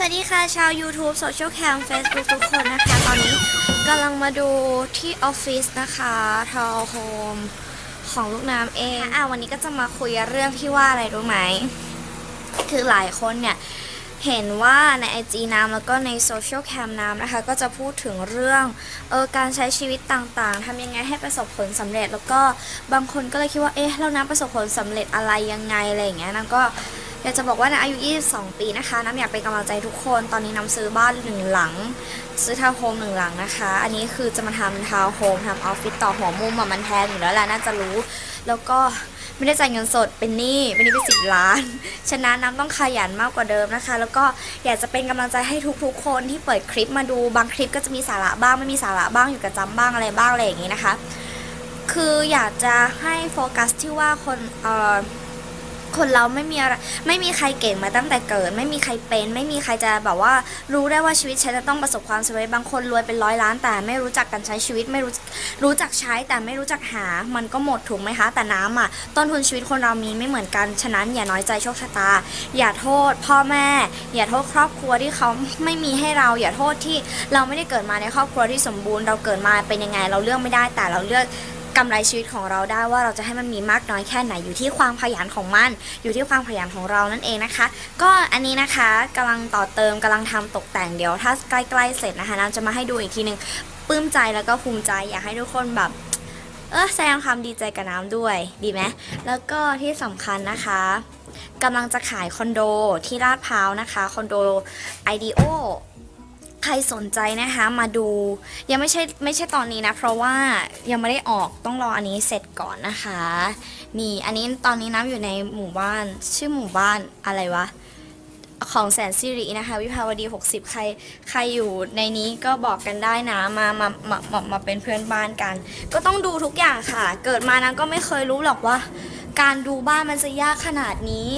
สวัสดีค่ะ ชาว YouTube Social Cam Facebook ทุกคนนะคะ ตอนนี้กำลังมาดูที่ออฟฟิศนะคะทาวโฮมของลูกน้ำเองอะวันนี้ก็จะมาคุยเรื่องที่ว่าอะไรรู้ไหม คือหลายคนเนี่ย เห็นว่าใน IG น้ำแล้วก็ในโซเชียลแคมน้ำนะคะ ก็จะพูดถึงเรื่องเออการใช้ชีวิตต่างๆทำยังไงให้ประสบผลสำเร็จ แล้วก็บางคนก็เลยคิดว่าเอ๊ะแล้วน้ำประสบผลสำเร็จอะไรยังไงอะไรอย่างเงี้ยน้ำก็ อยากจะบอกว่าน้ำอายุ 22 ปีนะคะน้ำอยากเป็นกำลังใจทุกคน ตอนนี้น้ำซื้อบ้านหนึ่งหลัง ซื้อทาวน์โฮมหนึ่งหลังนะคะ อันนี้คือจะมาทำทาวน์โฮมทำออฟฟิศต่อหัวมุมอะมันแพงอยู่แล้วแหละน่าจะรู้ แล้วก็ไม่ได้จ่ายเงินสดเป็นหนี้เป็นหนี้ไปสิบล้าน ฉะนั้นน้ำต้องขยันมากกว่าเดิมนะคะ แล้วก็อยากจะเป็นกำลังใจให้ทุกๆ คนที่เปิดคลิปมาดูบางคลิปก็จะมีสาระบ้างไม่มีสาระบ้างอยู่กับจำบ้างอะไรบ้างอะไรอย่างนี้นะคะ คืออยากจะให้โฟกัสที่ว่าคนเอ่อ คนเราไม่มีอะไรไม่มีใครเก่งมาตั้งแต่เกิด ไม่มีใครเป็น ไม่มีใครจะแบบว่า รู้ได้ว่าชีวิตฉันจะต้องประสบความสำเร็จบางคนรวยเป็นร้อยล้าน แต่ไม่รู้จักการใช้ชีวิตไม่รู้รู้จักใช้แต่ไม่รู้จักหา มันก็หมดถูกไหมคะ แต่น้ำอะต้นทุนชีวิตคนเรามีไม่เหมือนกันฉะนั้นอย่าน้อยใจโชคชะตา อย่าโทษพ่อแม่ อย่าโทษครอบครัวที่เขาไม่มีให้เรา อย่าโทษที่เราไม่ได้เกิดมาในครอบครัวที่สมบูรณ์เราเกิดมาเป็นยังไงเราเลือกไม่ได้แต่เราเลือก กำไรชีวิตของเราได้ว่าเราจะให้มันมีมากน้อยแค่ไหนอยู่ที่ความขยันของมัน อยู่ที่ความขยันของเรานั่นเองนะคะ ก็อันนี้นะคะกำลังต่อเติมกำลังทำตกแต่งเดี๋ยว ถ้าใกล้ๆเสร็จนะคะน้ำจะมาให้ดูอีกทีนึงปลื้มใจแล้วก็ภูมิใจอยากให้ทุกคนแบบเออแสดงความดีใจกับน้ำด้วยดีไหมแล้วก็ที่สำคัญนะคะกำลังจะขายคอนโดที่ลาดพร้าวนะคะคอนโด IDEO ใครสนใจนะคะมาดูยังไม่ใช่ไม่ใช่ตอนนี้นะ เพราะว่ายังไม่ได้ออกต้องรออันนี้เสร็จก่อนนะคะ นี่อันนี้ตอนนี้น้ำอยู่ในหมู่บ้านชื่อหมู่บ้านอะไรวะ ของแสนสิรินะคะ วิภาวดี 60 ใครใครอยู่ในนี้ก็บอกกันได้นะมามามามามาเป็นเพื่อนบ้านกัน ก็ต้องดูทุกอย่างค่ะ เกิดมานะก็ไม่เคยรู้หรอกว่า การดูบ้านมันจะยากขนาดนี้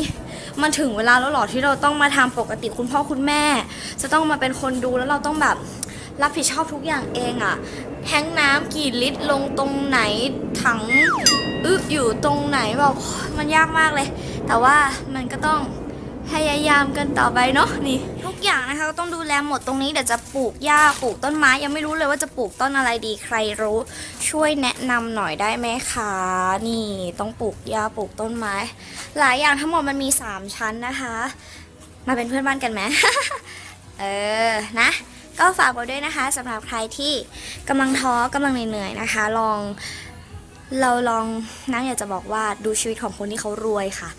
มันถึงเวลาแล้วหรอที่เราต้องมาทำปกติคุณพ่อคุณแม่ จะต้องมาเป็นคนดูแล้วเราต้องแบบรับผิดชอบทุกอย่างเองอะแทงน้ำกี่ลิตรลงตรงไหนถังอึอยู่ตรงไหนแบบมันยากมากเลย แต่ว่ามันก็ต้อง พยายามกันต่อไปเนาะนี่ ทุกอย่างนะคะก็ต้องดูแลหมดตรงนี้เดี๋ยวจะปลูกหญ้าปลูกต้นไม้ยังไม่รู้เลยว่าจะปลูกต้นอะไรดีใครรู้ ช่วยแนะนำหน่อยได้ไหมคะนี่ต้องปลูกหญ้าปลูกต้นไม้ หลายอย่างทั้งหมดมันมี 3 ชั้นนะคะ มาเป็นเพื่อนบ้านกันไหมเออนะก็ฝากไว้ด้วยนะคะสำหรับใครที่กำลังท้อกำลังเหนื่อยๆนะคะ ลอง เราลองน้ำอยากจะบอกว่าดูชีวิตของคนที่เขารวยค่ะ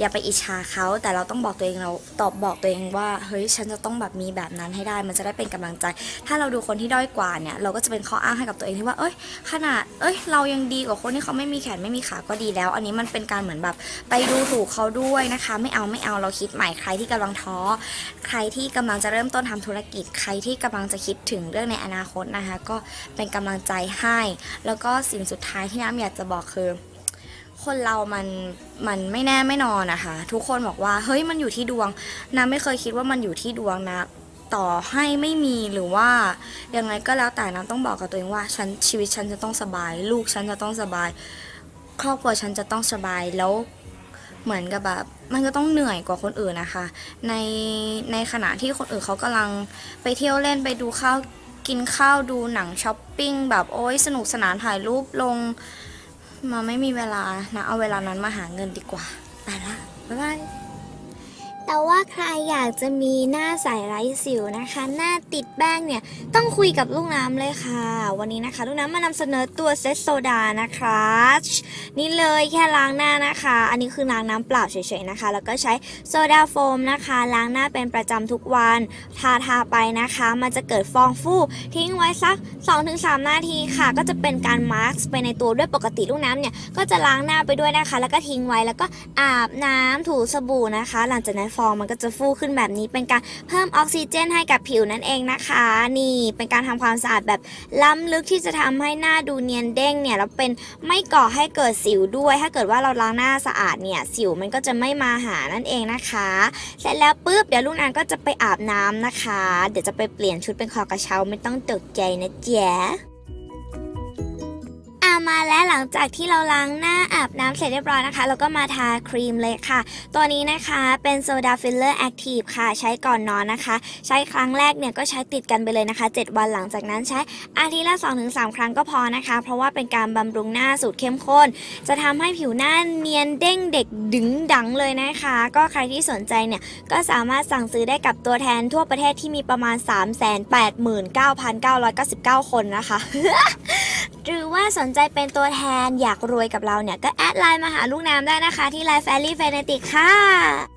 อย่าไปอิจฉาเขาแต่เราต้องบอกตัวเองเราตอบบอกตัวเองว่าเฮ้ยฉันจะต้องแบบมีแบบนั้นให้ได้ มันจะได้เป็นกำลังใจ ถ้าเราดูคนที่ด้อยกว่าเนี่ย เราก็จะเป็นข้ออ้างให้กับตัวเองที่ว่า เอ้ย ขนาดเอ้ย เรายังดีกว่าคนที่เขาไม่มีแขนไม่มีขาก็ดีแล้ว อันนี้มันเป็นการเหมือนแบบไปดูถูกเขาด้วยนะคะ ไม่เอาไม่เอาเราคิดใหม่ใครที่กำลังท้อ ใครที่กำลังจะเริ่มต้นทำธุรกิจ ใครที่กำลังจะคิดถึงเรื่องในอนาคตนะคะ ก็เป็นกำลังใจให้ แล้วก็สิ่งสุดท้ายที่น้ำอยากจะบอกคือ คนเรามันมันไม่แน่ไม่นอนนะคะ ทุกคนบอกว่าเฮ้ยมันอยู่ที่ดวงน้ำไม่เคยคิดว่ามันอยู่ที่ดวงนะต่อให้ไม่มีหรือว่ายังไงก็แล้วแต่น้ำต้องบอกกับตัวเองว่าฉันชีวิตฉันจะต้องสบาย ลูกฉันจะต้องสบาย ครอบครัวฉันจะต้องสบายแล้วเหมือนกับแบบมันก็ต้องเหนื่อยกว่าคนอื่นนะคะ ในในขณะที่คนอื่นเขากำลังไปเที่ยวเล่นไปดูข้าว กินข้าวดูหนังช้อปปิ้งแบบโอ้ยสนุกสนานถ่ายรูปลง มาไม่มีเวลานะ เอาเวลานั้นมาหาเงินดีกว่า ไปละ บ๊ายบาย ใครอยากจะมีหน้าใสไร้สิวนะคะ หน้าติดแป้งเนี่ยต้องคุยกับลูกน้ำเลยค่ะ วันนี้นะคะ ลูกน้ำมานำเสนอตัวเซตโซดานะคะ นี่เลยแค่ล้างหน้านะคะ อันนี้คือล้างน้ำเปล่าเฉยๆนะคะ แล้วก็ใช้โซดาโฟมนะคะ ล้างหน้าเป็นประจำทุกวันทาทาไปนะคะ มันจะเกิดฟองฟูทิ้งไว้สัก 2-3 นาทีค่ะ ก็จะเป็นการมาร์กไปในตัวด้วยปกติลูกน้ำเนี่ยก็จะล้างหน้าไปด้วยนะคะ แล้วก็ทิ้งไว้แล้วก็อาบน้ำถูสบู่นะคะ หลังจากนั้นฟองมันก็จะฟูขึ้นแบบนี้เป็นการเพิ่มออกซิเจนให้กับผิวนั่นเองนะคะ นี่เป็นการทำความสะอาดแบบล้ำลึกที่จะทำให้หน้าดูเนียนเด้งเนี่ยแล้วเป็นไม่ก่อให้เกิดสิวด้วย ถ้าเกิดว่าเราล้างหน้าสะอาดเนี่ยสิวมันก็จะไม่มาหานั่นเองนะคะ เสร็จแล้วปุ๊บเดี๋ยวลูกนานก็จะไปอาบน้ำนะคะ เดี๋ยวจะไปเปลี่ยนชุดเป็นคอกระเช้าไม่ต้องตกใจนะจ๊ มาแล้วหลังจากที่เราล้างหน้าอาบน้ำเสร็จเรียบร้อยนะคะ เราก็มาทาครีมเลยค่ะ ตัวนี้นะคะเป็นโซดาฟิลเลอร์แอคทีฟค่ะ ใช้ก่อนนอนนะคะ ใช้ครั้งแรกเนี่ยก็ใช้ติดกันไปเลยนะคะ 7 วันหลังจากนั้นใช้อาทิตย์ละ2-3 ครั้งก็พอนะคะ เพราะว่าเป็นการบำรุงหน้าสูตรเข้มข้น จะทำให้ผิวหน้าเนียนเด้งเด็กดึงดังเลยนะคะ ก็ใครที่สนใจเนี่ยก็สามารถสั่งซื้อได้กับตัวแทนทั่วประเทศที่มีประมาณ 389,999 คนนะคะ หรือว่าสนใจเป็นตัวแทนอยากรวยกับเราเนี่ย ก็แอดไลน์มาหาลูกน้ำได้นะคะ ที่ไลน์แฟรี่แฟนติกค่ะ